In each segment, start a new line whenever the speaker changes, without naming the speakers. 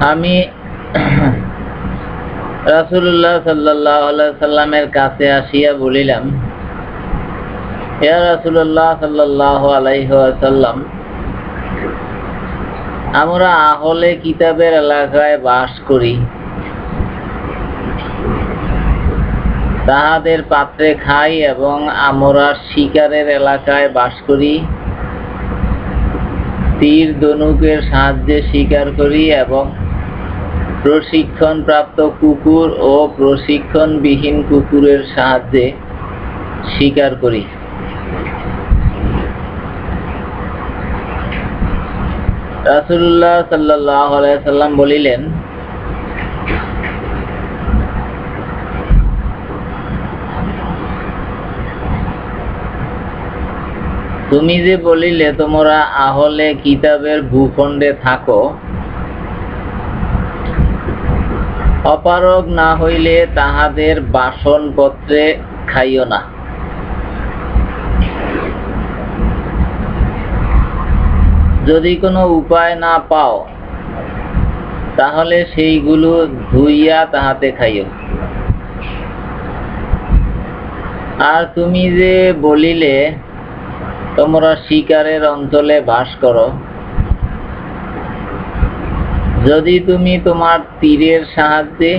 আমি রাসূলুল্লাহ সাল্লাল্লাহু সাল্লামের কাছে আসিয়া বলিলাম আমরা আহলে কিতাবের এলাকায় বাস করি। তাহাদের পাত্রে খাই এবং আমরা শিকারের এলাকায় বাস করি। তীর ধনুকের সাহায্যে শিকার করি এবং প্রশিক্ষণপ্রাপ্ত কুকুর ও প্রশিক্ষণবিহীন কুকুরের সাহায্যে শিকার করি। সাল্লাল্লাহু সাল্লাম বলিলেন, তুমি যে বলিলে তোমরা আহলে কিতাবের ভূখণ্ডে থাকো অপারগ না হইলে তাহাদের বাসনপত্রে খাইও না। যদি কোনো উপায় না পাও, তাহলে সেইগুলো ধুইয়া তাহাতে খাইও। আর তুমি যে বলিলে, তোমরা শিকারের অঞ্চলে বাস করো। যদি তুমি তোমার তীরের সাহায্যে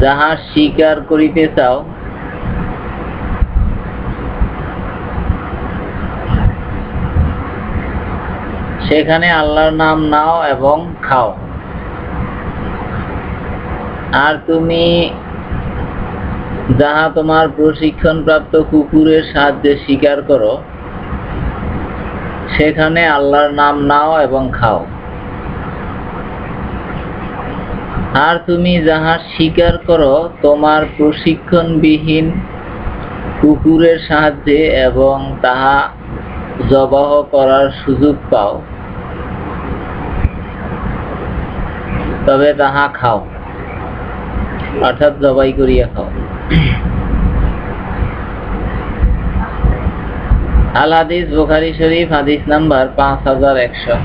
যাহা শিকার করিতে চাও, সেখানে আল্লাহর নাম নাও এবং খাও। আর তুমি যাহা তোমার প্রশিক্ষণপ্রাপ্ত কুকুরের সাহায্যে শিকার করো সেখানে আল্লাহর নাম নাও এবং খাও। আর তুমি যাহা শিকার করো, তোমার প্রশিক্ষণবিহীন কুকুরের সাহায্যে এবং তাহা জবাহ করার সুযোগ পাও। তবে তাহা খাও, অর্থাৎ জবাই করিয়া খাও। আল হাদিস বুখারি শরীফ হাদিস নাম্বার পাঁচ হাজার একশো